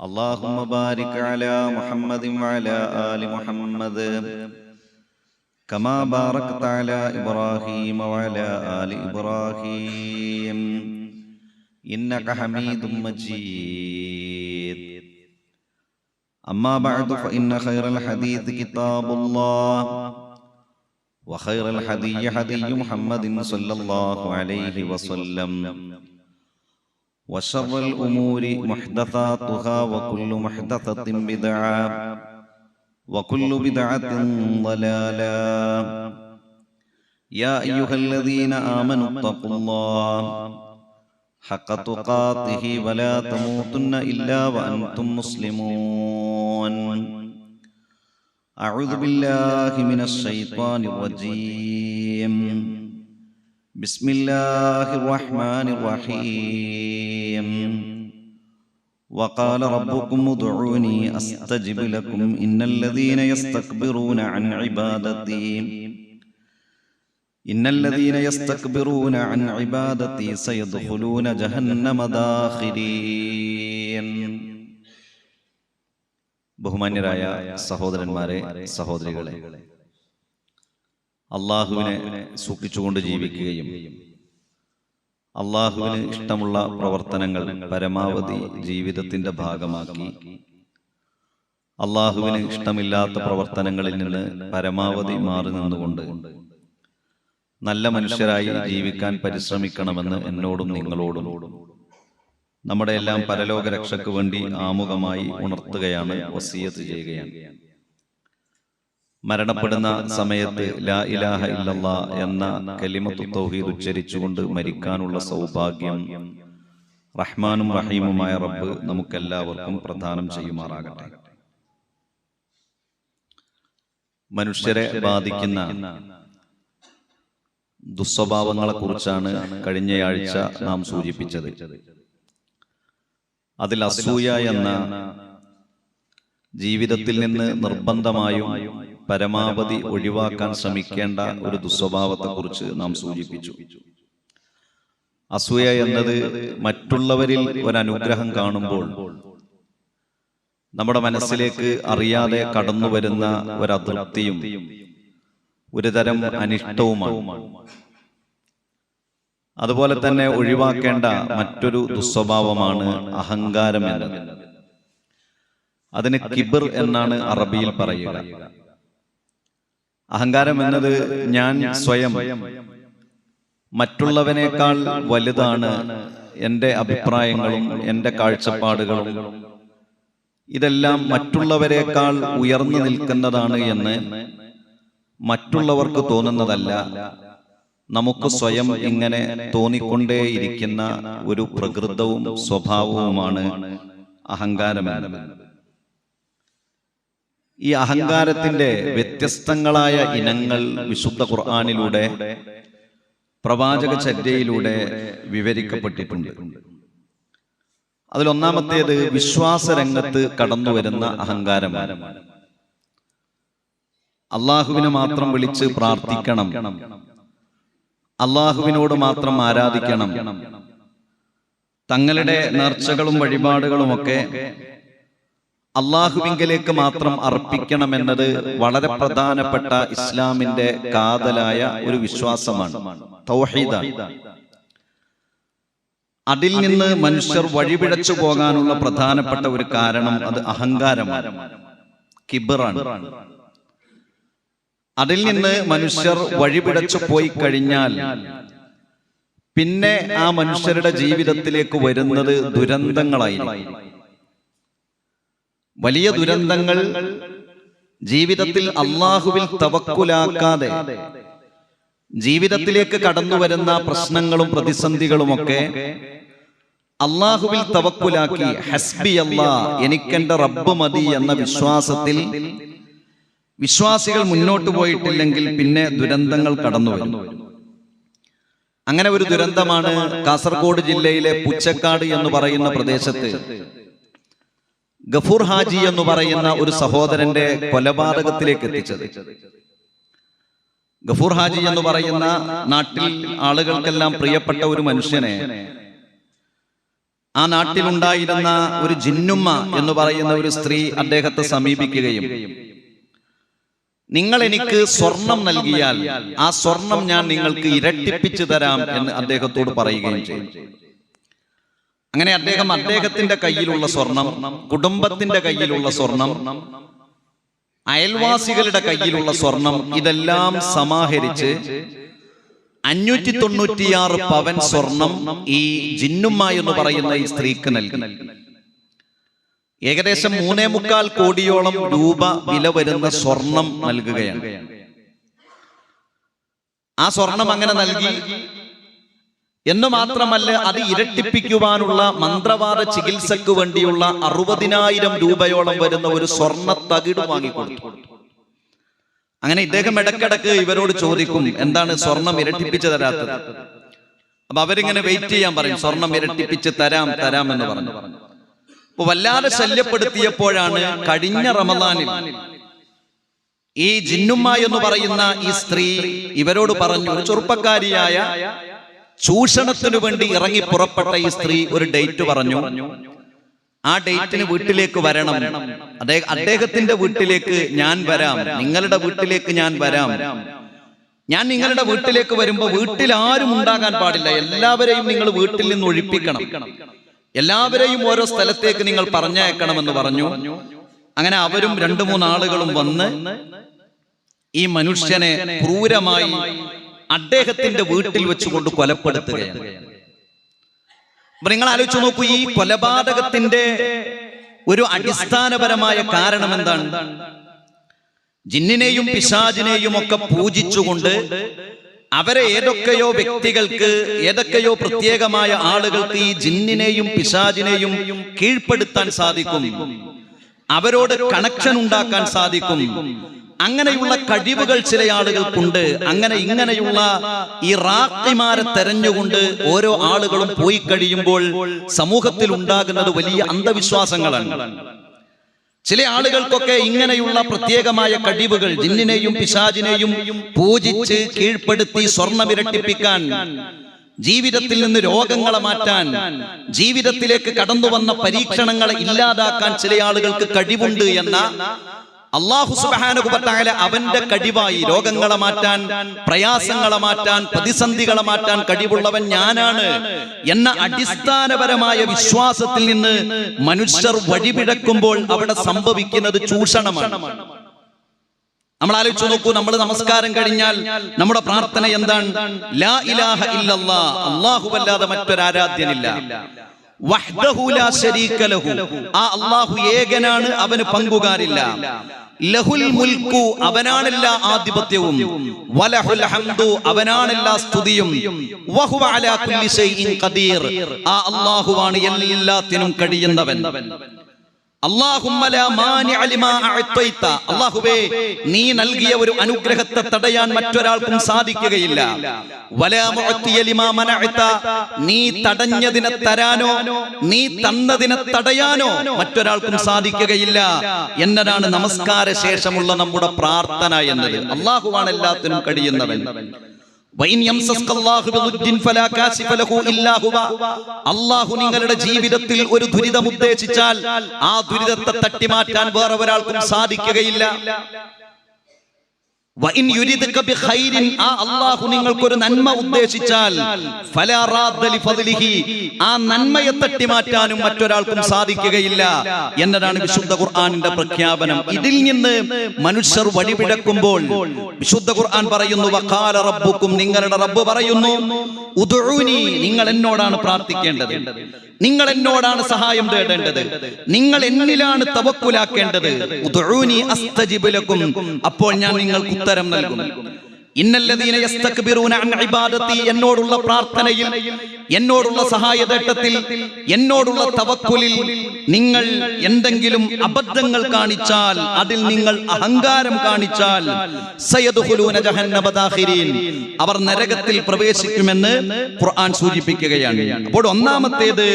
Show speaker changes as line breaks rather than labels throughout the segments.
اللهم بارك على محمد وعلى آل محمد كما باركت على إبراهيم وعلى آل إبراهيم إنك حميد مجيد أما بعد فإن خير الحديث كتاب الله وخير الحدي حدي محمد صلى الله عليه وسلم وشر الأمور محدثاتها وكل محدثة بدعة وكل بدعة ضلالة يا أيها الذين آمنوا اتقوا الله حق تقاته ولا تموتن إلا وأنتم مسلمون أعوذ بالله من الشيطان الرجيم بسم الله الرحمن الرحيم وقال ربكم ادعوني استجب لكم ان الذين يستكبرون عن عبادتي ان الذين يستكبرون عن عبادتي سيدخلون جهنم داخرين ബഹുമാന്യരായ സഹോദരന്മാരെ സഹോദരികളെ അള്ളാഹുവിനെ സൂക്ഷിച്ചുകൊണ്ട് ജീവിക്കുകയും അള്ളാഹുവിന് ഇഷ്ടമുള്ള പ്രവർത്തനങ്ങൾ പരമാവധി ജീവിതത്തിന്റെ ഭാഗമാക്കി. അള്ളാഹുവിന് ഇഷ്ടമില്ലാത്ത പ്രവർത്തനങ്ങളിൽ നിന്ന് പരമാവധി മാറി നിന്നുകൊണ്ട് നല്ല മനുഷ്യരായി ജീവിക്കാൻ പരിശ്രമിക്കണമെന്ന് എന്നോടും നിങ്ങളോടും നമ്മുടെ എല്ലാം പരലോക രക്ഷയ്ക്ക് വേണ്ടി ആമുഖമായി ഉണർത്തുകയാണ് വസീയത്ത് ചെയ്യുകയാണ്. മരണപ്പെടുന്ന സമയത്ത് ലാ ഇലാഹ ഇല്ലല്ലാ എന്ന കലിമത്തു തൗഹീദ് ഉച്ചരിച്ചുകൊണ്ട് മരിക്കാനുള്ള സൗഭാഗ്യം റഹ്മാനും റഹീമുമായ റബ്ബ് നമുക്കെല്ലാവർക്കും പ്രദാനം ചെയ്യുമാറാകട്ടെ. മനുഷ്യരെ ബാധിക്കുന്ന ദുസ്വഭാവങ്ങളെ കുറിച്ചാണ് കഴിഞ്ഞയാഴ്ച നാം സൂചിപ്പിച്ചത്. അതിൽ അസൂയ എന്ന ജീവിതത്തിൽ നിന്ന് നിർബന്ധമായും പരമാവധി ഒഴിവാക്കാൻ ശ്രമിക്കേണ്ട ഒരു ദുസ്വഭാവത്തെക്കുറിച്ച് നാം സൂചിപ്പിച്ചു. അസൂയ എന്നത് മറ്റുള്ളവരിൽ ഒരനുഗ്രഹം കാണുമ്പോൾ നമ്മുടെ മനസ്സിലേക്ക് അറിയാതെ കടന്നു വരുന്ന ഒരതൃപ്തിയും ഒരുതരം അനിഷ്ടവുമാണ്. അതുപോലെ തന്നെ ഒഴിവാക്കേണ്ട മറ്റൊരു ദുസ്വഭാവമാണ് അഹങ്കാരം എന്നത്. അതിന് കിബിർ എന്നാണ് അറബിയിൽ പറയുക. അഹങ്കാരം എന്നത് ഞാൻ സ്വയം. മറ്റുള്ളവനേക്കാൾ വലുതാണ് എന്റെ അഭിപ്രായങ്ങളും എന്റെ കാഴ്ചപ്പാടുകളും. ഇതെല്ലാം മറ്റുള്ളവരെക്കാൾ ഉയർന്നു നിൽക്കുന്നതാണ് എന്ന് മറ്റുള്ളവർക്ക് തോന്നുന്നതല്ല. നമുക്ക് സ്വയം ഇങ്ങനെ തോന്നിക്കൊണ്ടേയിരിക്കുന്ന ഒരു പ്രകൃതവും സ്വഭാവവുമാണ് അഹങ്കാരം ഈ അഹങ്കാരത്തിന്റെ വ്യത്യസ്തങ്ങളായ ഇനങ്ങൾ വിശുദ്ധ ഖുർആാനിലൂടെ പ്രവാചക ചര്യയിലൂടെ വിവരിക്കപ്പെട്ടിട്ടുണ്ട്. അതിലൊന്നാമത്തേത് വിശ്വാസരംഗത്ത് കടന്നു വരുന്ന അഹങ്കാരമാണ്. അള്ളാഹുവിനെ മാത്രം വിളിച്ച് പ്രാർത്ഥിക്കണം. അള്ളാഹുവിനോട് മാത്രം ആരാധിക്കണം. തങ്ങളുടെ നേർച്ചകളും വഴിപാടുകളുമൊക്കെ അള്ളാഹുവിങ്കലേക്ക് മാത്രം അർപ്പിക്കണമെന്നത് വളരെ പ്രധാനപ്പെട്ട ഇസ്ലാമിന്റെ കാതലായ ഒരു വിശ്വാസമാണ് അതിൽ നിന്ന് മനുഷ്യർ വഴിപിഴച്ചു പോകാനുള്ള പ്രധാനപ്പെട്ട ഒരു കാരണം അത് അഹങ്കാരമാണ് കിബറാണ്. അതിൽ നിന്ന് മനുഷ്യർ വഴിപിടച്ചു പോയി കഴിഞ്ഞാൽ പിന്നെ ആ മനുഷ്യരുടെ ജീവിതത്തിലേക്ക് വരുന്നത് ദുരന്തങ്ങളായിരിക്കും. വലിയ ദുരന്തങ്ങൾ ജീവിതത്തിൽ അള്ളാഹുവിൽ തവക്കുലാക്കാതെ ജീവിതത്തിലേക്ക് കടന്നു വരുന്ന പ്രശ്നങ്ങളും പ്രതിസന്ധികളുമൊക്കെ അള്ളാഹുവിൽ തവക്കുലാക്കി ഹസ്ബി അല്ലാ എനിക്കെന്റെ റബ്ബ് മതി എന്ന വിശ്വാസത്തിൽ വിശ്വാസികൾ മുന്നോട്ട് പോയിട്ടില്ലെങ്കിൽ പിന്നെ ദുരന്തങ്ങൾ കടന്നു വരും. അങ്ങനെ ഒരു ദുരന്തമാണ് കാസർഗോഡ് ജില്ലയിലെ പുച്ചക്കാട് എന്ന് പറയുന്ന പ്രദേശത്ത്. ഗഫൂർ ഹാജി എന്ന് പറയുന്ന ഒരു സഹോദരന്റെ കൊലപാതകത്തിലേക്ക് എത്തിച്ചത്. ഗഫൂർ ഹാജി എന്ന് പറയുന്ന നാട്ടിൽ ആളുകൾക്കെല്ലാം പ്രിയപ്പെട്ട ഒരു മനുഷ്യനെ ആ നാട്ടിലുണ്ടായിരുന്ന ഒരു ജിന്നുമ്മ എന്ന് പറയുന്ന ഒരു സ്ത്രീ അദ്ദേഹത്തെ സമീപിക്കുകയും നിങ്ങൾ എനിക്ക് സ്വർണം നൽകിയാൽ ആ സ്വർണം ഞാൻ നിങ്ങൾക്ക് ഇരട്ടിപ്പിച്ചു തരാം എന്ന് അദ്ദേഹത്തോട് പറയുകയും ചെയ്തു. അങ്ങനെ അദ്ദേഹം അദ്ദേഹത്തിന്റെ കയ്യിലുള്ള സ്വർണം കുടുംബത്തിന്റെ കയ്യിലുള്ള സ്വർണം അയൽവാസികളുടെ കയ്യിലുള്ള സ്വർണം ഇതെല്ലാം സമാഹരിച്ച് അഞ്ഞൂറ്റി തൊണ്ണൂറ്റിയാറ് പവൻ സ്വർണം ഈ ജിന്നുമ്മ എന്ന് പറയുന്ന ഈ സ്ത്രീക്ക് നൽകി. ഏകദേശം മൂന്നേ മുക്കാൽ കോടിയോളം രൂപ വില വരുന്ന സ്വർണം നൽകുകയാണ്. ആ സ്വർണം അങ്ങനെ നൽകി എന്ന് മാത്രമല്ല അത് ഇരട്ടിപ്പിക്കുവാനുള്ള മന്ത്രവാദ ചികിത്സക്ക് വേണ്ടിയുള്ള അറുപതിനായിരം രൂപയോളം വരുന്ന ഒരു സ്വർണ തകിട് വാങ്ങിക്കൊടുത്തു. അങ്ങനെ ഇദ്ദേഹം ഇടക്കിടക്ക് ഇവരോട് ചോദിക്കും എന്താണ് സ്വർണം ഇരട്ടിപ്പിച്ച് തരാത്തത്? അപ്പൊ അവരിങ്ങനെ വെയിറ്റ് ചെയ്യാൻ പറയും സ്വർണം ഇരട്ടിപ്പിച്ച് തരാം തരാം എന്ന് പറഞ്ഞു. അപ്പൊ വല്ലാതെ ശല്യപ്പെടുത്തിയപ്പോഴാണ് കഴിഞ്ഞ റമദാനിൽ ഈ ജിന്നുമ്മ എന്ന് പറയുന്ന ഈ സ്ത്രീ ഇവരോട് പറഞ്ഞു ഒരു ചെറുപ്പക്കാരിയായ ചൂഷണത്തിനു വേണ്ടി ഇറങ്ങി പുറപ്പെട്ട ഈ സ്ത്രീ ഒരു ഡേറ്റ് പറഞ്ഞു. ആ ഡേറ്റിന് വീട്ടിലേക്ക് വരണം. അദ്ദേഹം അദ്ദേഹത്തിന്റെ വീട്ടിലേക്ക് ഞാൻ വരാം. നിങ്ങളുടെ വീട്ടിലേക്ക് ഞാൻ വരാം. ഞാൻ നിങ്ങളുടെ വീട്ടിലേക്ക് വരുമ്പോൾ വീട്ടിൽ ആരും ഉണ്ടാകാൻ പാടില്ല. എല്ലാവരെയും നിങ്ങൾ വീട്ടിൽ നിന്ന് ഒഴിപ്പിക്കണം. എല്ലാവരെയും ഓരോ സ്ഥലത്തേക്ക് നിങ്ങൾ പറഞ്ഞയക്കണമെന്ന് പറഞ്ഞു. അങ്ങനെ അവരും രണ്ടു മൂന്നാളുകളും വന്ന് ഈ മനുഷ്യനെ ക്രൂരമായി അദ്ദേഹത്തിന്റെ വീട്ടിൽ വെച്ചുകൊണ്ട് കൊലപ്പെടുത്തുകയാണ്. അപ്പൊ നിങ്ങൾ ആലോചിച്ചു നോക്കൂ ഈ കൊലപാതകത്തിന്റെ ഒരു അടിസ്ഥാനപരമായ കാരണം എന്താണ്? ജിന്നിനെയും പിശാജിനെയും ഒക്കെ പൂജിച്ചുകൊണ്ട് അവരെ ഏതൊക്കെയോ വ്യക്തികൾക്ക് ഏതൊക്കെയോ പ്രത്യേകമായ ആളുകൾക്ക് ഈ ജിന്നിനെയും പിശാജിനെയും കീഴ്പ്പെടുത്താൻ സാധിക്കും. അവരോട് കണക്ഷൻ ഉണ്ടാക്കാൻ സാധിക്കും. അങ്ങനെയുള്ള കഴിവുകൾ ചില ആളുകൾക്കുണ്ട്. അങ്ങനെ ഇങ്ങനെയുള്ള ഈ റാക്കിമാരെ തെരഞ്ഞുകൊണ്ട് ഓരോ ആളുകളും പോയി കഴിയുമ്പോൾ സമൂഹത്തിൽ ഉണ്ടാകുന്നത് വലിയ അന്ധവിശ്വാസങ്ങളാണ്. ചില ആളുകൾക്കൊക്കെ ഇങ്ങനെയുള്ള പ്രത്യേകമായ കഴിവുകൾ ജിന്നിനെയും പിശാചിനെയും പൂജിച്ച് കീഴ്പ്പെടുത്തി സ്വർണം ഇരട്ടിപ്പിക്കാൻ ജീവിതത്തിൽ നിന്ന് രോഗങ്ങളെ മാറ്റാൻ ജീവിതത്തിലേക്ക് കടന്നു വന്ന പരീക്ഷണങ്ങളെ ഇല്ലാതാക്കാൻ ചില ആളുകൾക്ക് കഴിവുണ്ട് എന്ന അള്ളാഹു സുബാനുഭവത്തായ അവന്റെ കഴിവായി രോഗങ്ങളെ മാറ്റാൻ പ്രയാസങ്ങളെ മാറ്റാൻ പ്രതിസന്ധികളെ മാറ്റാൻ കഴിവുള്ളവൻ ഞാനാണ് എന്ന അടിസ്ഥാനപരമായ വിശ്വാസത്തിൽ നിന്ന് മനുഷ്യർ വഴിപിഴക്കുമ്പോൾ അവിടെ സംഭവിക്കുന്നത് ചൂഷണമാണ്. നമ്മൾ ആലോചിച്ചു നോക്കൂ നമ്മൾ നമസ്കാരം കഴിഞ്ഞാൽ നമ്മുടെ പ്രാർത്ഥന എന്താണ്? ലാ ഇലാഹ ഇല്ലല്ലാ. അല്ലാഹുവല്ലാതെ മറ്റൊരു ആ അല്ലാഹു ഏകനാണ് അവന് പങ്കുകാരില്ല. ലഹുൽ മുൽക്കു അവനാണെല്ലാ ആധിപത്യവും. വലഹുൽ ഹംദു അവനാണെല്ലാ സ്തുതിയും. വഹുവ അലാ കുല്ലി ഷൈഇൻ ഖദീർ. ആ അല്ലാഹുവാണ് എല്ലാത്തിനും കഴിയുന്നവൻ. അല്ലാഹുവേ നീ നൽകിയ ഒരു അനുഗ്രഹത്തെ തടയാൻ മറ്റൊരാൾക്കും സാധിക്കുകയില്ല. നീ തടഞ്ഞതിനെ തരാനോ നീ തന്നതിനെ തടയാനോ മറ്റൊരാൾക്കും സാധിക്കുകയില്ല. എന്നതാണ് നമസ്കാര ശേഷമുള്ള നമ്മുടെ പ്രാർത്ഥന എന്നത്. അള്ളാഹുവാണ് എല്ലാത്തിനും കഴിയുന്നവൻ. അല്ലാഹു നിങ്ങളുടെ ജീവിതത്തിൽ ഒരു ദുരിതം ഉദ്ദേശിച്ചാൽ ആ ദുരിതത്തെ തട്ടിമാറ്റാൻ വേറെ ഒരാൾക്കും സാധിക്കുകയില്ല. വഇൻ യുരിദ്ക ബിഖൈരിൻ ആ അല്ലാഹു നിങ്ങൾക്ക് നന്മ ഉദ്ദേശിച്ചാൽ ആ തട്ടിമാറ്റാനും മറ്റൊരാൾക്കും സാധിക്കുകയില്ല എന്നതാണ് വിശുദ്ധ ഖുർആാനിന്റെ പ്രഖ്യാപനം. ഇതിൽ നിന്ന് മനുഷ്യർ വഴിപിഴക്കുമ്പോൾ വിശുദ്ധ ഖുർആൻ പറയുന്നു വഖാല റബ്ബുക്കും നിങ്ങളുടെ റബ്ബ് പറയുന്നു ഉദുഴുനി നിങ്ങൾ എന്നോടാണ് പ്രാർത്ഥിക്കേണ്ടത്. നിങ്ങൾ എന്നോടാണ് സഹായം തേടേണ്ടത്. നിങ്ങൾ എന്നിലാണ് തവക്കുലാക്കേണ്ടത്. അപ്പോൾ ഞാൻ നിങ്ങൾക്ക് ഉത്തരം നൽകും. എന്നോടുള്ള പ്രാർത്ഥനയിൽ എന്നോടുള്ള സഹായതേട്ടത്തിൽ എന്നോടുള്ള തവക്കുലിൽ നിങ്ങൾ എന്തെങ്കിലും അബദ്ധങ്ങൾ കാണിച്ചാൽ അതിൽ നിങ്ങൾ അഹങ്കാരം കാണിച്ചാൽ അവർ നരകത്തിൽ പ്രവേശിക്കുമെന്ന് ഖുർആൻ സൂചിപ്പിക്കുകയാണ്. അപ്പോൾ ഒന്നാമത്തേത്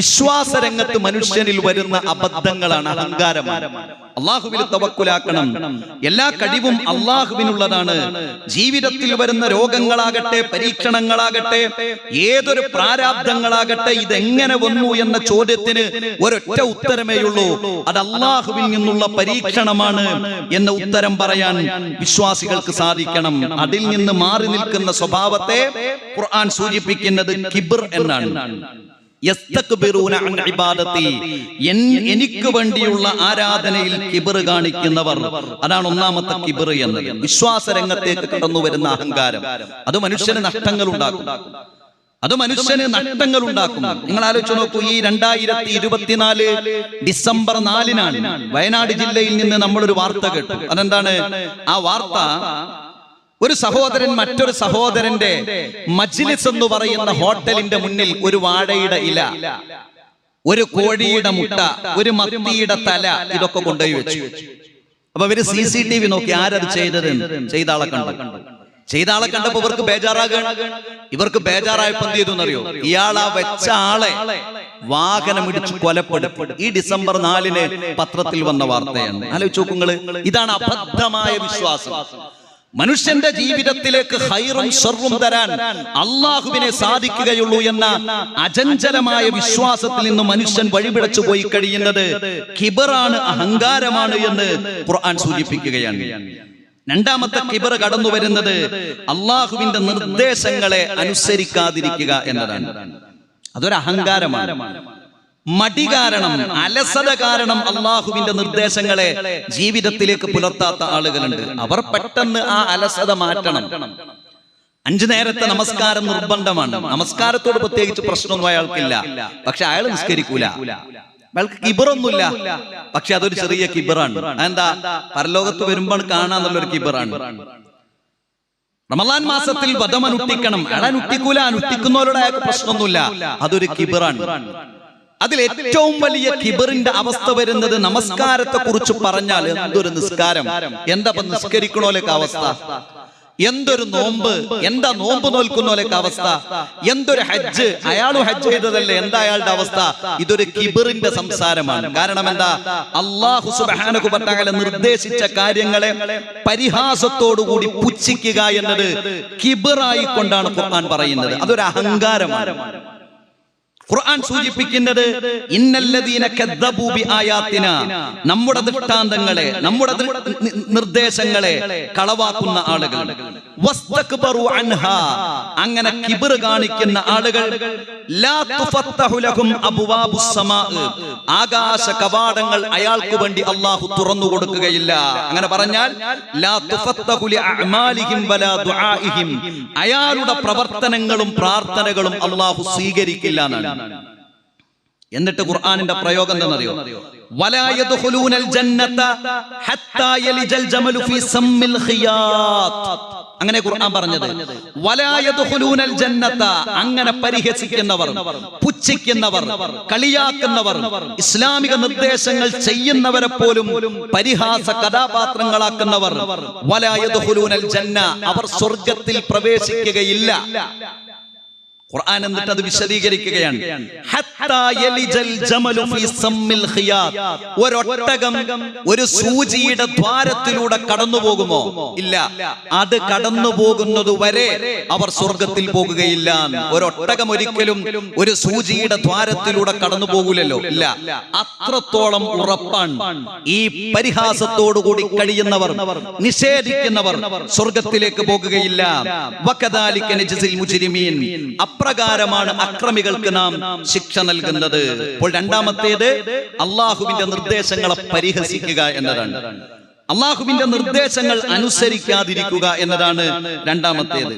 വിശ്വാസരംഗത്ത് മനുഷ്യനിൽ വരുന്ന അബദ്ധങ്ങളാണ് അഹങ്കാരമാണ്. അള്ളാഹുവിൽ തവക്കുലാക്കണം. എല്ലാ കഴിവും അള്ളാഹുവിനുള്ളതാണ്. ജീവിതത്തിൽ വരുന്ന രോഗങ്ങളാകട്ടെ പരീക്ഷണങ്ങളാകട്ടെ ഏതൊരു പ്രാരാബ്ദങ്ങളാകട്ടെ ഇതെങ്ങനെ വന്നു എന്ന ചോദ്യത്തിന് ഒരൊറ്റ ഉത്തരമേയുള്ളൂ അത് അള്ളാഹുവിൽ നിന്നുള്ള പരീക്ഷണമാണ് എന്ന ഉത്തരം പറയാൻ വിശ്വാസികൾക്ക് സാധിക്കണം. അതിൽ നിന്ന് മാറി നിൽക്കുന്ന സ്വഭാവത്തെ ഖുർആൻ സൂചിപ്പിക്കുന്നത് കിബിർ എന്നാണ്. എനിക്ക് വേണ്ടിയുള്ള ആരാധനയിൽ കിബർ കാണിക്കുന്നവർ. അതാണ് ഒന്നാമത്തെ കിബർ എന്നത്. വിശ്വാസ രംഗത്തേക്ക് കടന്നു വരുന്ന അഹങ്കാരം. അത് മനുഷ്യന് നഷ്ടങ്ങൾ ഉണ്ടാക്കും അത് മനുഷ്യന് നഷ്ടങ്ങൾ ഉണ്ടാക്കും നിങ്ങൾ ആലോചിച്ച് നോക്കൂ ഈ രണ്ടായിരത്തി ഇരുപത്തിനാല് ഡിസംബർ നാലിനാണ് വയനാട് ജില്ലയിൽ നിന്ന് നമ്മളൊരു വാർത്ത കേട്ടു. അതെന്താണ്? ആ വാർത്ത ഒരു സഹോദരൻ മറ്റൊരു സഹോദരന്റെ മജ്ലിസ് എന്ന് പറയുന്ന ഹോട്ടലിന്റെ മുന്നിൽ ഒരു വാഴയുടെ ഇല ഒരു കോഴിയുടെ മുട്ട ഒരു മത്തിയുടെ തല ഇതൊക്കെ കൊണ്ടുപോയി വെച്ചു. അപ്പൊ ഇവർ സി സി ടി വി നോക്കി ആരത് ചെയ്തത് ചെയ്ത ആളെ കണ്ടു. ചെയ്ത ആളെ കണ്ടപ്പോ ഇവർക്ക് ബേജാറാകാണ് ഇവർക്ക് ബേജാറായപ്പോ എന്ത് ചെയ്തു എന്നറിയോ? ഇയാൾ ആ വെച്ച ആളെ വാഹനം ഇടിച്ച് കൊലപ്പെടും ഈ ഡിസംബർ നാലിന് പത്രത്തിൽ വന്ന വാർത്തയാണ്. ആലോചിച്ച് നോക്കുങ്ങൾ ഇതാണ് അബദ്ധമായ വിശ്വാസം. മനുഷ്യന്റെ ജീവിതത്തിലേക്ക് ഹൈറും ഷർറും തരാൻ അള്ളാഹുവിനെ സാധിക്കുകയുള്ളൂ എന്ന അചഞ്ചലമായ വിശ്വാസത്തിൽ നിന്ന് മനുഷ്യൻ വഴിപിടച്ചു പോയി കഴിയുന്നത് കിബറാണ് അഹങ്കാരമാണ് എന്ന് ഖുർആൻ സൂചിപ്പിക്കുകയാണ്. രണ്ടാമത്തെ കിബർ കടന്നു വരുന്നത് അള്ളാഹുവിന്റെ നിർദ്ദേശങ്ങളെ അനുസരിക്കാതിരിക്കുക എന്നതാണ്. അതൊരു അഹങ്കാരമാണ്. മടി കാരണം അലസത കാരണം അള്ളാഹുവിന്റെ നിർദ്ദേശങ്ങളെ ജീവിതത്തിലേക്ക് പുലർത്താത്ത ആളുകളുണ്ട്. അവർ പെട്ടെന്ന് ആ അലസത മാറ്റണം. അഞ്ചു നേരത്തെ നമസ്കാരം നിർബന്ധമാണ്. നമസ്കാരത്തോട് പ്രത്യേകിച്ച് പ്രശ്നമൊന്നും അയാൾക്കില്ല. പക്ഷെ അയാൾ നിസ്കരിക്കൂല. അയാൾക്ക് കിബറൊന്നുമില്ല. പക്ഷെ അതൊരു ചെറിയ കിബറാണ്. അതെന്താ? പരലോകത്ത് വരുമ്പോൾ കാണാന്നുള്ളൊരു കിബറാണ്. റമലാൻ മാസത്തിൽ വധമനുട്ടിക്കണം അയാൾ അനുട്ടിക്കൂല അനുഷ്ഠിക്കുന്നവരോട് അയാൾക്ക് പ്രശ്നമൊന്നുമില്ല. അതൊരു കിബറാണ്. അതിൽ ഏറ്റവും വലിയ കിബറിന്റെ അവസ്ഥ വരുന്നത് നമസ്കാരത്തെ കുറിച്ച് പറഞ്ഞാൽ എന്തൊരു നിസ്കാരം? എന്താ നിസ്കരിക്കണോലേക്ക് അവസ്ഥ? എന്തൊരു നോമ്പ്? എന്താ നോമ്പ് നോൽക്കുന്നോലേക്ക് അവസ്ഥ? എന്തൊരു ഹജ്ജ്? അയാളും ഹജ്ജ് ചെയ്തതല്ലേ? എന്താ അയാളുടെ അവസ്ഥ? ഇതൊരു കിബറിന്റെ സംസാരമാണ്. കാരണം എന്താ? അള്ളാഹു തആല നിർദ്ദേശിച്ച കാര്യങ്ങളെ പരിഹാസത്തോടുകൂടി പുച്ഛിക്കുക എന്നത് കിബിറായിക്കൊണ്ടാണ് ഖുർആൻ പറയുന്നത്. അതൊരു അഹങ്കാരമാണ്. ഖുർആൻ സൂചിപ്പിക്കുന്നത് ഇന്നല്ലദീന കദ്ദബൂ ബിആയാത്തിന. നമ്മുടെ ദൃഷ്ടാന്തങ്ങളെ നമ്മുടെ നിർദ്ദേശങ്ങളെ കളവാക്കുന്ന ആളുകൾ. വസ്തക്ബറു അൻഹാ. അങ്ങനെ കിബർ കാണിക്കുന്ന ആളുകൾ ലാ തുഫത്തഹു ലഹും അബ്വാബുസ് സമാ ആകാശ കവാടങ്ങൾ അയാൾക്ക് വേണ്ടി അല്ലാഹു തുറന്നു കൊടുക്കുകയില്ല. അങ്ങനെ പറഞ്ഞാൽ ലാ തുഫത്തഹു ലിഅഅമാലിഹിം വലാ ദുആഇഹിം അയാളുടെ പ്രവർത്തനങ്ങളും പ്രാർത്ഥനകളും അല്ലാഹു സ്വീകരിക്കില്ല എന്നാണ്. എന്നിട്ട് ഖുർആാനിന്റെ പ്രയോഗം എന്താണെന്നറിയോ? അങ്ങനെ ഖുർആൻ പറഞ്ഞത്. അങ്ങനെ പരിഹസിക്കുന്നവർ പുച്ഛിക്കുന്നവർ കളിയാക്കുന്നവർ ഇസ്ലാമിക നിർദ്ദേശങ്ങൾ ചെയ്യുന്നവരെ പോലും പരിഹാസ കഥാപാത്രങ്ങളാക്കുന്നവർ അവർ സ്വർഗത്തിൽ പ്രവേശിക്കുകയില്ല. ഖുർആൻ എന്നിട്ട് അത് വിശദീകരിക്കുകയാണ്. ഒരൊട്ടകം ഒരു സൂചിയുടെ ദ്വാരത്തിലൂടെ കടന്നു പോകുമോ? ഇല്ല. അത് കടന്നു പോകുന്നത് വരെ അവർ സ്വർഗത്തിൽ പോകുകയില്ല. ഒരൊട്ടകം ഒരിക്കലും ഒരു സൂചിയുടെ ദ്വാരത്തിലൂടെ കടന്നു പോകൂലല്ലോ ഇല്ല. അത്രത്തോളം ഉറപ്പാണ് ഈ പരിഹാസത്തോടുകൂടി കഴിയുന്നവർ നിഷേധിക്കുന്നവർ സ്വർഗത്തിലേക്ക് പോകുകയില്ല. വകദാലിക നജ്സിൽ മുജ്രിമീൻ. അപ്രകാരമാണ് അക്രമികൾക്ക് നാം ശിക്ഷ നൽകുന്നത്. അപ്പോൾ രണ്ടാമത്തേത് അള്ളാഹുവിന്റെ നിർദ്ദേശങ്ങളെ പരിഹസിക്കുക എന്നതാണ്. അള്ളാഹുവിന്റെ നിർദ്ദേശങ്ങൾ അനുസരിക്കാതിരിക്കുക എന്നതാണ് രണ്ടാമത്തേത്.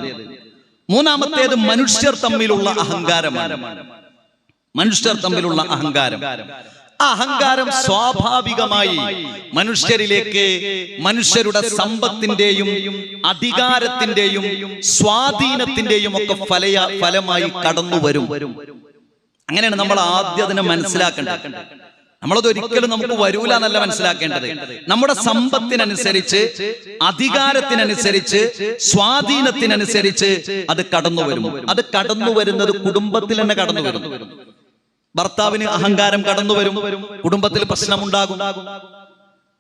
മൂന്നാമത്തേത് മനുഷ്യർ തമ്മിലുള്ള അഹങ്കാരമാണ്. മനുഷ്യർ തമ്മിലുള്ള അഹങ്കാരം. അഹങ്കാരം സ്വാഭാവികമായി മനുഷ്യരിലേക്ക് മനുഷ്യരുടെ സമ്പത്തിന്റെയും അധികാരത്തിന്റെയും സ്വാധീനത്തിന്റെയും ഒക്കെ ഫലയ ഫലമായി കടന്നു വരും. അങ്ങനെയാണ് നമ്മൾ ആദ്യം അതിനെ മനസ്സിലാക്കേണ്ടത്. നമ്മളത് ഒരിക്കലും നമുക്ക് വരൂല എന്നല്ല മനസ്സിലാക്കേണ്ടത്. നമ്മുടെ സമ്പത്തിനനുസരിച്ച് അധികാരത്തിനനുസരിച്ച് സ്വാധീനത്തിനനുസരിച്ച് അത് കടന്നു വരും അത് കടന്നു വരുന്നത് കുടുംബത്തിൽ തന്നെ കടന്നു വരും ഭർത്താവിന് അഹങ്കാരം കടന്നു വരും കുടുംബത്തിൽ പ്രശ്നമുണ്ടാകും.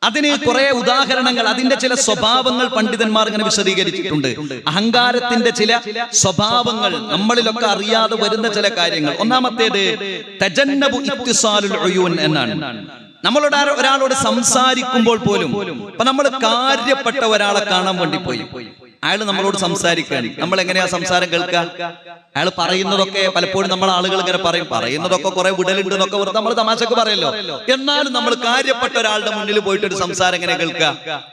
അതിന് കുറെ ഉദാഹരണങ്ങൾ അതിന്റെ ചില സ്വഭാവങ്ങൾ പണ്ഡിതന്മാർ ഇങ്ങനെ വിശദീകരിച്ചിട്ടുണ്ട്. അഹങ്കാരത്തിന്റെ ചില സ്വഭാവങ്ങൾ നമ്മളിലൊക്കെ അറിയാതെ വരുന്ന ചില കാര്യങ്ങൾ. ഒന്നാമത്തേത് തജന്നബു എന്നാണ്. നമ്മളോട് ഒരാളോട് സംസാരിക്കുമ്പോൾ പോലും ഇപ്പൊ നമ്മൾ കാര്യപ്പെട്ട ഒരാളെ കാണാൻ വേണ്ടി പോയി. അയാൾ നമ്മളോട് സംസാരിക്കാൻ. നമ്മൾ എങ്ങനെയാ സംസാരം കേൾക്കുക? അയാൾ പറയുന്നതൊക്കെ പലപ്പോഴും നമ്മൾ ആളുകൾ ഇങ്ങനെ പറയും. പറയുന്നതൊക്കെ കുറെ വിടലുണ്ട് എന്നൊക്കെ വെറുതെ നമ്മൾ തമാശക്ക് പറയല്ലോ. എന്നാലും നമ്മൾ കാര്യപ്പെട്ട ഒരാളുടെ മുന്നിൽ പോയിട്ട് ഒരു സംസാരം എങ്ങനെ കേൾക്കുക.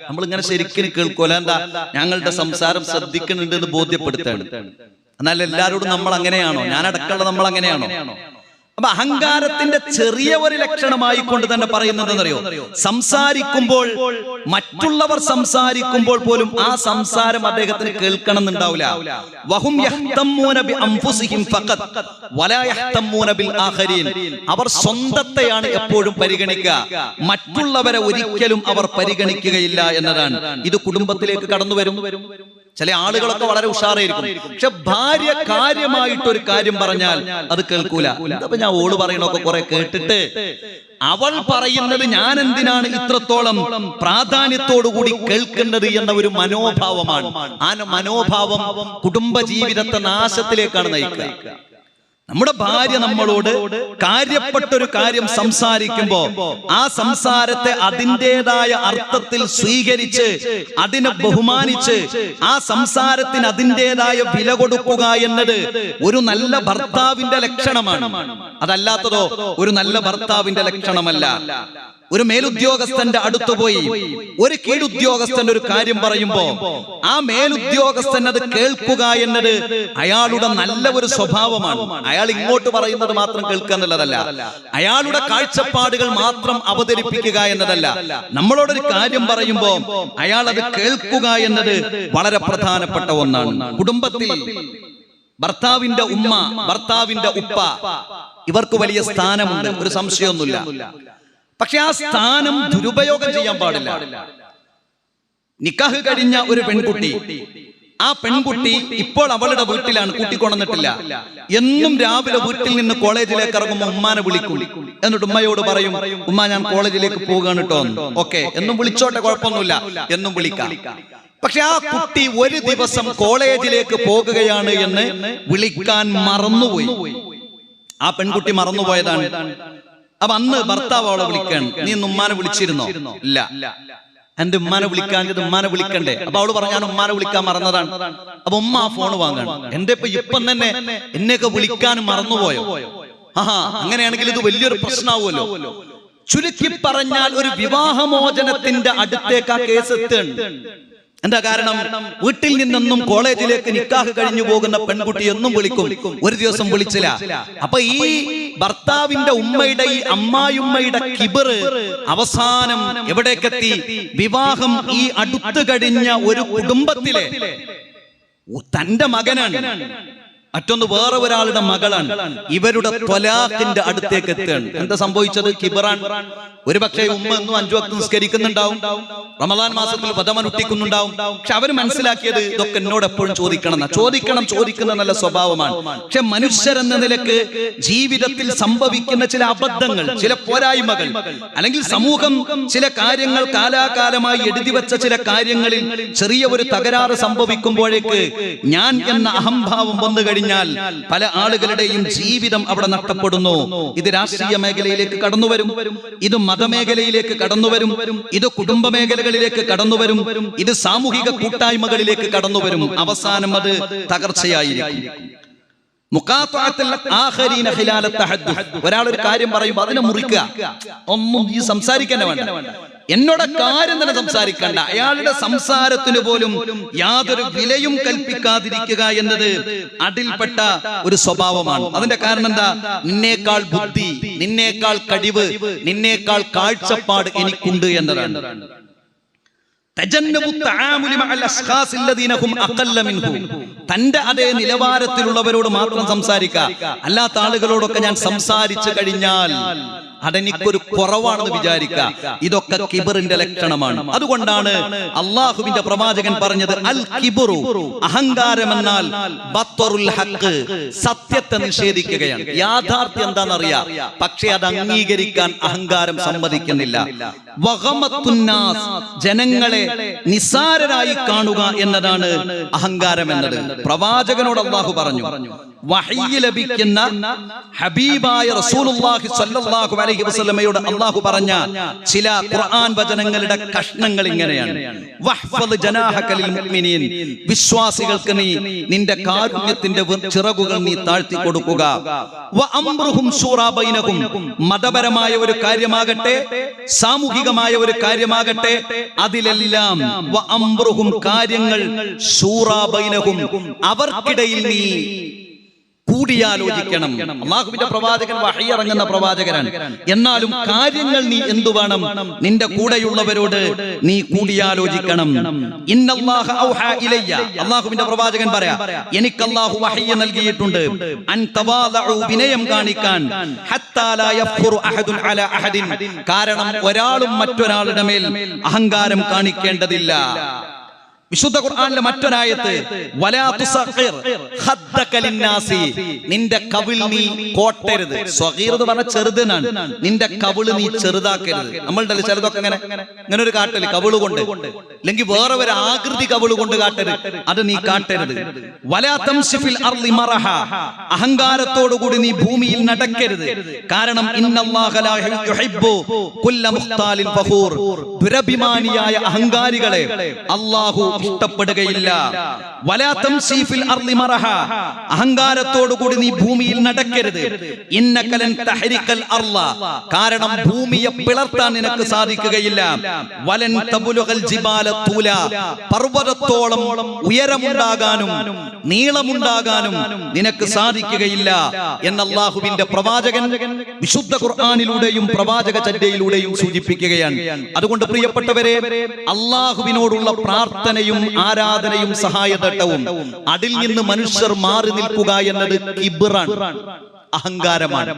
നമ്മൾ ഇങ്ങനെ ശരിക്കും കേൾക്കൂല എന്താ ഞങ്ങളുടെ സംസാരം ശ്രദ്ധിക്കുന്നുണ്ട് എന്ന് ബോധ്യപ്പെടുത്താണ് എന്നാൽ എല്ലാരോടും നമ്മൾ അങ്ങനെയാണോ? ഞാൻ അടക്കമുള്ള നമ്മൾ അങ്ങനെയാണോ? അപ്പൊ അഹങ്കാരത്തിന്റെ ചെറിയ ഒരു ലക്ഷണമായി കൊണ്ട് തന്നെ പറയുന്നത് അറിയോ സംസാരിക്കുമ്പോൾ മറ്റുള്ളവർ സംസാരിക്കുമ്പോൾ പോലും ആ സംസാരം അദ്ദേഹത്തിന് കേൾക്കണം എന്നുണ്ടാവില്ല. അവർ സ്വന്തത്തെയാണ് എപ്പോഴും പരിഗണിക്കുക. മറ്റുള്ളവരെ ഒരിക്കലും അവർ പരിഗണിക്കുകയില്ല എന്നതാണ്. ഇത് കുടുംബത്തിലേക്ക് കടന്നു വരും ചില ആളുകളൊക്കെ വളരെ ഉഷാറായിരിക്കും. പക്ഷെ ഭാര്യ കാര്യമായിട്ട് ഒരു കാര്യം പറഞ്ഞാൽ അത് കേൾക്കൂല. അപ്പൊ ഞാൻ ഓൾ പറയണൊക്കെ കുറെ കേട്ടിട്ട് അവൾ പറയുന്നത് ഞാൻ എന്തിനാണ് ഇത്രത്തോളം പ്രാധാന്യത്തോടു കൂടി കേൾക്കേണ്ടത് എന്ന ഒരു മനോഭാവമാണ്. ആ മനോഭാവം കുടുംബ ജീവിതത്തെ നാശത്തിലേക്കാണ് നയിക്കുക. നമ്മുടെ ഭാര്യ നമ്മളോട് കാര്യപ്പെട്ടൊരു കാര്യം സംസാരിക്കുമ്പോ ആ സംസാരത്തെ അതിന്റെതായ അർത്ഥത്തിൽ സ്വീകരിച്ച് അതിനെ ബഹുമാനിച്ച് ആ സംസാരത്തിന് അതിന്റെതായ വില കൊടുക്കുക എന്നത് ഒരു നല്ല ഭർത്താവിന്റെ ലക്ഷണമാണ്. അതല്ലാത്തതോ ഒരു നല്ല ഭർത്താവിന്റെ ലക്ഷണമല്ല. ഒരു മേലുദ്യോഗസ്ഥന്റെ അടുത്തു പോയി ഒരു കീഴുദ്യോഗസ്ഥൻ ഒരു കാര്യം പറയുമ്പോ ആ മേലുദ്യോഗസ്ഥൻ അത് കേൾക്കുക എന്നത് അയാളുടെ നല്ല ഒരു സ്വഭാവമാണ്. അയാൾ ഇങ്ങോട്ട് പറയുന്നത് മാത്രം കേൾക്കുക എന്നുള്ളതല്ല. അയാളുടെ കാഴ്ചപ്പാടുകൾ മാത്രം അവതരിപ്പിക്കുക എന്നതല്ല. നമ്മളോടൊരു കാര്യം പറയുമ്പോ അയാൾ അത് കേൾക്കുക എന്നത് വളരെ പ്രധാനപ്പെട്ട ഒന്നാണ്. കുടുംബത്തിൽ ഭർത്താവിന്റെ ഉമ്മ ഭർത്താവിന്റെ ഉപ്പ ഇവർക്ക് വലിയ സ്ഥാനമുണ്ട്. ഒരു സംശയമൊന്നുമില്ല. പക്ഷെ ആ സ്ഥാനം ദുരുപയോഗം ചെയ്യാൻ പാടില്ല. നിക്കാഹ് കഴിഞ്ഞ ഒരു പെൺകുട്ടി. ആ പെൺകുട്ടി ഇപ്പോൾ അവളുടെ വീട്ടിലാണ് കൂട്ടിക്കൊണ്ടിട്ടില്ല എന്നും രാവിലെ വീട്ടിൽ നിന്ന് കോളേജിലേക്ക് ഇറങ്ങുമ്പോൾ ഉമ്മാനെ വിളിക്കും. എന്നിട്ട് ഉമ്മയോട് പറയും ഉമ്മ ഞാൻ കോളേജിലേക്ക് പോവുകയാണ് കേട്ടോ ഓക്കെ എന്നും വിളിച്ചോട്ടെ കുഴപ്പമൊന്നുമില്ല. എന്നും വിളിക്കാം. പക്ഷെ ആ കുട്ടി ഒരു ദിവസം കോളേജിലേക്ക് പോകുകയാണ് എന്ന് വിളിക്കാൻ മറന്നുപോയി. ആ പെൺകുട്ടി മറന്നുപോയതാണ്. അപ്പൊ അന്ന് ഭർത്താവ് അവളെ വിളിക്കണം നീ ഉമ്മാനെ വിളിച്ചിരുന്നോ? ഇല്ല. എന്റെ ഉമ്മാനെ വിളിക്കാൻ ഉമ്മാനെ വിളിക്കണ്ടേ? അപ്പൊ അവൾ പറഞ്ഞാൽ ഉമ്മാനെ വിളിക്കാൻ മറന്നതാണ്. അപ്പൊ ഉമ്മ ആ ഫോൺ വാങ്ങണം. എന്റെ ഇപ്പൊ ഇപ്പം തന്നെ എന്നെയൊക്കെ വിളിക്കാൻ മറന്നുപോയോ? ആഹാ അങ്ങനെയാണെങ്കിൽ ഇത് വലിയൊരു പ്രശ്നമാവുമല്ലോ ചുരുക്കി പറഞ്ഞാൽ ഒരു വിവാഹമോചനത്തിന്റെ അടുത്തേക്ക് ആ കേസ് എത്തുകയാണ്. എന്താ കാരണം? വീട്ടിൽ നിന്നെന്നും കോളേജിലേക്ക് നിക്കാഹ് കഴിഞ്ഞു പോകുന്ന പെൺകുട്ടി എന്നും വിളിക്കും. ഒരു ദിവസം വിളിച്ചില്ല. അപ്പൊ ഈ ഭർത്താവിന്റെ ഉമ്മയുടെ ഈ അമ്മായിമ്മയുടെ കിബറ് അവസാനം എവിടേക്കെത്തി വിവാഹം ഈ അടുത്തു കഴിഞ്ഞ ഒരു കുടുംബത്തിലെ. തന്റെ മകനാണ്. മറ്റൊന്ന് വേറെ ഒരാളുടെ മകളാണ്. ഇവരുടെ ത്വലാഖിന്റെ അടുത്തേക്ക് എത്തുകയാണ്. എന്താ സംഭവിച്ചത്? കിബറാൻ. ഒരു പക്ഷേ ഉമ്മ എന്നും അഞ്ചു വക്ത് നിസ്കരിക്കുന്നുണ്ടാവും. റമദാൻ മാസത്തിൽ പദമനുട്ടിക്കുന്നുണ്ടാവും പക്ഷെ അവർ മനസ്സിലാക്കിയത് ഇതൊക്കെ എന്നോട് എപ്പോഴും ചോദിക്കണം ചോദിക്കണം ചോദിക്കുന്ന നല്ല സ്വഭാവമാണ്. പക്ഷെ മനുഷ്യരെന്ന നിലയ്ക്ക് ജീവിതത്തിൽ സംഭവിക്കുന്ന ചില അബദ്ധങ്ങൾ ചില പോരായ്മകൾ അല്ലെങ്കിൽ സമൂഹം ചില കാര്യങ്ങൾ കാലാകാലമായി എഴുതി വെച്ച ചില കാര്യങ്ങളിൽ ചെറിയ ഒരു തകരാറ് സംഭവിക്കുമ്പോഴേക്ക് ഞാൻ എന്ന അഹംഭാവം വന്നു കഴിഞ്ഞാൽ പല ആളുകളുടെയും ജീവിതം അവിടെ നഷ്ടപ്പെടുന്നു. ഇത് രാഷ്ട്രീയ മേഖലയിലേക്ക് കടന്നു വരും ഇത് മതമേഖലയിലേക്ക് കടന്നു വരും ഇത് കുടുംബ മേഖലകളിലേക്ക് കടന്നു വരും ഇത് സാമൂഹിക കൂട്ടായ്മകളിലേക്ക് കടന്നു വരും അവസാനം അത് തകർച്ചയായിരിക്കും. ഒരാൾ ഒരു കാര്യം പറയുമ്പോൾ അതിനെ മുറിക്കുക. ഒന്നും ഈ സംസാരിക്കാൻ വേണ്ട. എന്നോട് കാര്യം തന്നെ സംസാരിക്കണ്ട. അയാളുടെ സംസാരത്തിന് പോലും യാതൊരു വിലയും കൽപ്പിക്കാതിരിക്കുക എന്നത് അതിൽപ്പെട്ട ഒരു സ്വഭാവമാണ്. അതിന്റെ കാരണം എന്താ? നിന്നേക്കാൾ ബുദ്ധി നിന്നേക്കാൾ കഴിവ് നിന്നേക്കാൾ കാഴ്ചപ്പാട് എനിക്കുണ്ട് എന്നതാണ്. തന്റെ അതേ നിലവാരത്തിലുള്ളവരോട് മാത്രം സംസാരിക്കുക അല്ലാത്ത ആളുകളോടൊക്കെ ഞാൻ സംസാരിച്ചു കഴിഞ്ഞാൽ അതെനിക്കൊരു കുറവാണെന്ന് വിചാരിക്കുക ഇതൊക്കെ കിബറിന്റെ ലക്ഷണമാണ്. അതുകൊണ്ടാണ് അള്ളാഹുവിന്റെ പ്രവാചകൻ പറഞ്ഞത് അൽ കിബറു. അഹങ്കാരം എന്നാൽ ബത്വറുൽ ഹക്ക് സത്യത്തെ നിഷേധിക്കുകയാണ്. യാഥാർത്ഥ്യം എന്താണെന്നറിയാം. പക്ഷെ അത് അംഗീകരിക്കാൻ അഹങ്കാരം സമ്മതിക്കുന്നില്ല. ജനങ്ങളെ നിസാരരായി കാണുക എന്നതാണ് അഹങ്കാരം എന്നത് പ്രവാചകനോട് അള്ളാഹു പറഞ്ഞു വഹയ്യ് ലഭിക്കുന്ന ഹബീബായ റസൂലുള്ളാഹി സ്വല്ലല്ലാഹു അലൈഹി വസല്ലമയോട് അള്ളാഹു പറഞ്ഞ ചില ഖുർആൻ വചനങ്ങളുടെ കഷ്ണങ്ങൾ ഇങ്ങനെയാണ്. വഹ്ഫദ് ജനാഹക ലിൽ മുഅ്മിനീൻ. വിശ്വാസികൾക്ക് നീ നിന്റെ കാരുണ്യത്തിന്റെ ചിറകുകൾ നീ താഴ്ത്തി കൊടുക്കുക. വ അംറുഹും ശൂറാ ബൈനഹും. മതപരമായ ഒരു കാര്യമാകട്ടെ സാമൂഹികമായ ഒരു കാര്യമാകട്ടെ അതിലെല്ലാം വ അംറുഹും കാര്യങ്ങൾ ശൂറാ ബൈനഹും. അവർക്കിടയിൽ നീ കൂടിയാലോചിക്കണം. അള്ളാഹുവിന്റെ പ്രവാചകൻ വഹിയിറങ്ങുന്ന പ്രവാചകനാണ് എന്നാലും കാര്യങ്ങൾ നീ എന്തു വേണം? നിന്റെ കൂടെയുള്ളവരോട് നീ കൂടിയാലോചിക്കണം. അള്ളാഹുവിന്റെ പ്രവാചകൻ പറയാ എനിക്ക് അള്ളാഹു വഹയ്യ നൽകിയിട്ടുണ്ട്. വിനയം കാണിക്കാൻ. കാരണം ഒരാളും മറ്റൊരാളുടെ മേൽ അഹങ്കാരം കാണിക്കേണ്ടതില്ല. വിശുദ്ധ ഖുർആനിലെ മറ്റൊരായത്ത് നിന്റെ കവിൾ നീ കോട്ടരുത്. സ്വകീർന്ന് പറഞ്ഞ ചെറുതിനാണ്. നിന്റെ കവിൾ നീ ചെറുതാക്കരുത്. നമ്മളുടെ ചെറുതൊക്കെ ഇങ്ങനെ ഇങ്ങനെ ഒരു കാട്ടൽ കവിൾ കൊണ്ട്. അല്ലെങ്കിൽ വേറെ ഒരു ആകൃതി കവിൾ കൊണ്ട് കാട്ടരുത്. അത് നീ കാട്ടരുത്. വലാ തംശിഫിൽ അർളി മറഹ. അഹങ്കാരത്തോടു കൂടി നീ ഭൂമിയിൽ നടക്കരുത്. കാരണം ദുരഭിമാനിയായ അഹങ്കാരികളെ അള്ളാഹു ഇഷ്ടപ്പെടുകയില്ല. വലാ തംശീ ഫിൽ അർളി മറഹ. അഹങ്കാരത്തോടു കൂടി നീ ഭൂമിയിൽ നടക്കരുത്. ഇന്നക്കലൻ തഹരിക്കൽ അർള. കാരണം ഭൂമിയെ പിളർത്താൻ നിനക്ക് സാധിക്കുകയില്ല. വലൻ തബുലുകൾ ജിബാല തൂല. പർവതത്തോളം ഉയരമുണ്ടാകാനും നീളമുണ്ടാകാനും നിനക്ക് സാധിക്കുകയില്ല. എന്ന അള്ളാഹുവിന്റെ പ്രവാചകൻ വിശുദ്ധ ഖുർആാനിലൂടെയും പ്രവാചക ചര്യയിലൂടെയും സൂചിപ്പിക്കുകയാണ്. അതുകൊണ്ട് പ്രിയപ്പെട്ടവരെ അള്ളാഹുവിനോടുള്ള പ്രാർത്ഥനയും ആരാധനയും സഹായതട്ടവും അതിൽ നിന്ന് മനുഷ്യർ മാറി നിൽക്കുക എന്നത് കിബിറാണ് അഹങ്കാരമാണ്.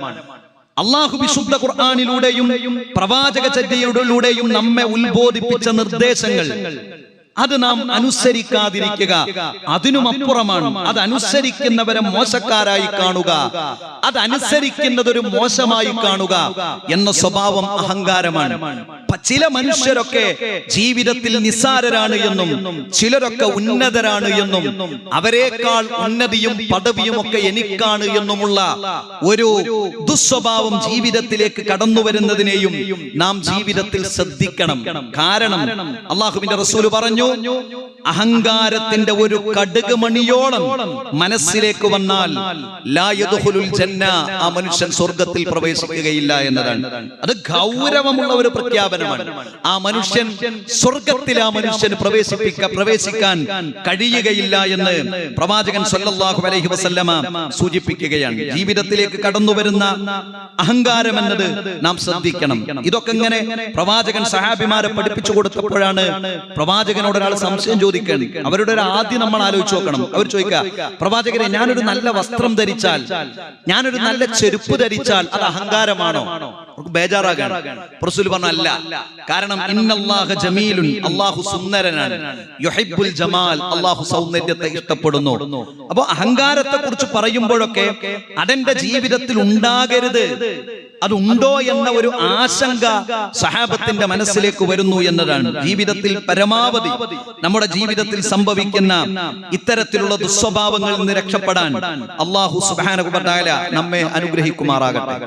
അള്ളാഹു വിശുദ്ധ ഖുർആാനിലൂടെയും പ്രവാചക ചര്യയിലൂടെയും നമ്മെ ഉത്ബോധിപ്പിച്ച നിർദ്ദേശങ്ങൾ. അത് നാം അനുസരിക്കാതിരിക്കുക. അതിനും അപ്പുറമാണ്. അത് അനുസരിക്കുന്നവരെ മോശക്കാരായി കാണുക. അത് അനുസരിക്കുന്നത് ഒരു മോശമായി കാണുക എന്ന സ്വഭാവം അഹങ്കാരമാണ്. ചില മനുഷ്യരൊക്കെ ജീവിതത്തിൽ നിസ്സാരരാണ് എന്നും ചിലരൊക്കെ ഉന്നതരാണ് എന്നും അവരെക്കാൾ ഉന്നതിയും പദവിയും ഒക്കെ എനിക്കാണ് എന്നുമുള്ള ഒരു ദുസ്വഭാവം ജീവിതത്തിലേക്ക് കടന്നു വരുന്നതിനെയും നാം ജീവിതത്തിൽ ശ്രദ്ധിക്കണം. കാരണം അള്ളാഹുവിന്റെ റസൂൽ പറഞ്ഞു അഹങ്കാരത്തിന്റെ ഒരു കടുക് മണിയോളം മനസ്സിലേക്ക് വന്നാൽ ജന്ന ആ മനുഷ്യൻ സ്വർഗത്തിൽ പ്രവേശിക്കുകയില്ല എന്നതാണ്. അത് ഗൗരവമുള്ള ഒരു പ്രഖ്യാപനമാണ്. ആ മനുഷ്യൻ സ്വർഗത്തിൽ ആ മനുഷ്യൻ പ്രവേശിപ്പിക്ക പ്രവേശിക്കാൻ കഴിയുകയില്ല എന്ന് പ്രവാചകൻ സല്ലല്ലാഹു അലൈഹി വസല്ലമ സൂചിപ്പിക്കുകയാണ്. ജീവിതത്തിലേക്ക് കടന്നു വരുന്ന അഹങ്കാരം എന്നത് നാം ശ്രദ്ധിക്കണം. ഇതൊക്കെ ഇങ്ങനെ പ്രവാചകൻ സഹാബിമാരെ പഠിപ്പിച്ചു കൊടുത്തപ്പോഴാണ് പ്രവാചകനോട് ഒരാൾ സംശയം ചോദിക്കണം അവരുടെ ഒരു ആദ്യം നമ്മൾ ആലോചിച്ച് നോക്കണം. അവർ ചോദിക്കുക പ്രവാചകരെ ഞാനൊരു നല്ല വസ്ത്രം ധരിച്ചാൽ ഞാനൊരു നല്ല ചെരുപ്പ് ധരിച്ചാൽ അത് അഹങ്കാരമാണോ? നമുക്ക് ബേജാറാകാണ് റസൂൽ പറഞ്ഞു അല്ല. കാരണം ഇന്നല്ലാഹ ജമീലുൻ അല്ലാഹു സുന്ദരനാണ്. യുഹിബ്ബുൽ ജമാൽ അല്ലാഹു സൗന്ദര്യത്തെ ഇഷ്ടപ്പെടുന്നു. അപ്പോൾ അഹങ്കാരത്തെ കുറിച്ച് പറയുമ്പോഴൊക്കെ അതെന്റെ ജീവിതത്തിൽ ഉണ്ടാകരുത്. അതുണ്ടോ എന്ന ഒരു ആശങ്ക സഹാബത്തിന്റെ മനസ്സിലേക്ക് വരുന്നു എന്നതാണ്. ജീവിതത്തിൽ പരമാവധി നമ്മുടെ ജീവിതത്തിൽ സംഭവിക്കുന്ന ഇത്തരത്തിലുള്ള ദുസ്വഭാവങ്ങളിൽ നിന്ന് രക്ഷപ്പെടാൻ അള്ളാഹു സുബാന നമ്മെ അനുഗ്രഹിക്കുമാറാകട്ടെ.